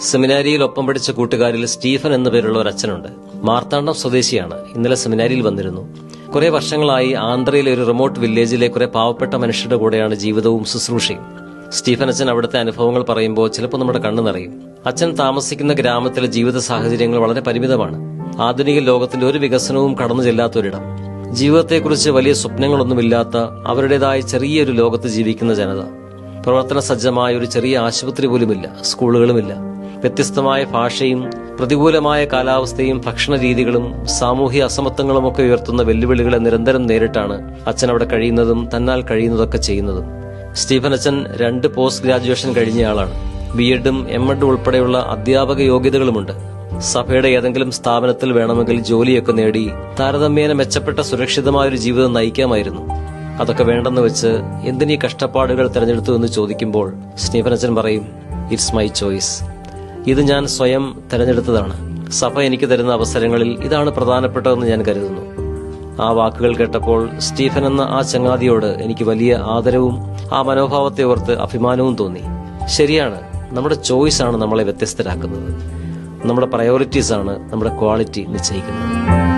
സെമിനാരിയിൽ ഒപ്പം പഠിച്ച കൂട്ടുകാരിൽ സ്റ്റീഫൻ എന്ന പേരുള്ള ഒരു അച്ഛനുണ്ട്. മാർത്താണ്ഡം സ്വദേശിയാണ്. ഇന്നലെ സെമിനാരിയിൽ വന്നിരുന്നു. കുറെ വർഷങ്ങളായി ആന്ധ്രയിലെ ഒരു റിമോട്ട് വില്ലേജിലെ കുറെ പാവപ്പെട്ട മനുഷ്യരുടെ കൂടെയാണ് ജീവിതവും ശുശ്രൂഷയും. സ്റ്റീഫൻ അച്ഛൻ അവിടുത്തെ അനുഭവങ്ങൾ പറയുമ്പോൾ ചിലപ്പോൾ നമ്മുടെ കണ്ണു നിറയും. അച്ഛൻ താമസിക്കുന്ന ഗ്രാമത്തിലെ ജീവിത സാഹചര്യങ്ങൾ വളരെ പരിമിതമാണ്. ആധുനിക ലോകത്തിന്റെ ഒരു വികസനവും കടന്നു ചെല്ലാത്തൊരിടം. ജീവിതത്തെക്കുറിച്ച് വലിയ സ്വപ്നങ്ങളൊന്നുമില്ലാത്ത അവരുടേതായ ചെറിയൊരു ലോകത്ത് ജീവിക്കുന്ന ജനത. പ്രവർത്തന സജ്ജമായ ഒരു ചെറിയ ആശുപത്രി പോലുമില്ല സ്കൂളുകളുമില്ല. വ്യത്യസ്തമായ ഭാഷയും പ്രതികൂലമായ കാലാവസ്ഥയും ഭക്ഷണ രീതികളും സാമൂഹ്യ അസമത്വങ്ങളുമൊക്കെ ഉയർത്തുന്ന വെല്ലുവിളികളെ നിരന്തരം നേരിട്ടാണ് അച്ഛൻ അവിടെ കഴിയുന്നതും തന്നാൽ കഴിയുന്നതൊക്കെ ചെയ്യുന്നതും. സ്റ്റീഫൻ അച്ഛൻ രണ്ട് പോസ്റ്റ് ഗ്രാജുവേഷൻ കഴിഞ്ഞയാളാണ് ബി എഡും എം എഡും ഉൾപ്പെടെയുള്ള അധ്യാപക യോഗ്യതകളുമുണ്ട്. സഭയുടെ ഏതെങ്കിലും സ്ഥാപനത്തിൽ വേണമെങ്കിൽ ജോലിയൊക്കെ നേടി താരതമ്യേന മെച്ചപ്പെട്ട സുരക്ഷിതമായ ഒരു ജീവിതം നയിക്കാമായിരുന്നു. അതൊക്കെ വേണ്ടെന്ന് വെച്ച് എന്തിനീ കഷ്ടപ്പാടുകൾ തെരഞ്ഞെടുത്തു എന്ന് ചോദിക്കുമ്പോൾ സ്റ്റീഫൻ അച്ഛൻ പറയും ഇറ്റ്സ് മൈ ചോയ്സ് ഇത് ഞാൻ സ്വയം തെരഞ്ഞെടുത്തതാണ്. സഭ എനിക്ക് തരുന്ന അവസരങ്ങളിൽ ഇതാണ് പ്രധാനപ്പെട്ടതെന്ന് ഞാൻ കരുതുന്നു. ആ വാക്കുകൾ കേട്ടപ്പോൾ സ്റ്റീഫൻ എന്ന ആ ചങ്ങാതിയോട് എനിക്ക് വലിയ ആദരവും ആ മനോഭാവത്തെ ഓർത്ത് അഭിമാനവും തോന്നി. ശരിയാണ് നമ്മുടെ ചോയ്സ് ആണ് നമ്മളെ വ്യത്യസ്തരാക്കുന്നത്. നമ്മുടെ പ്രയോറിറ്റീസ് ആണ് നമ്മുടെ ക്വാളിറ്റി നിശ്ചയിക്കുന്നത്.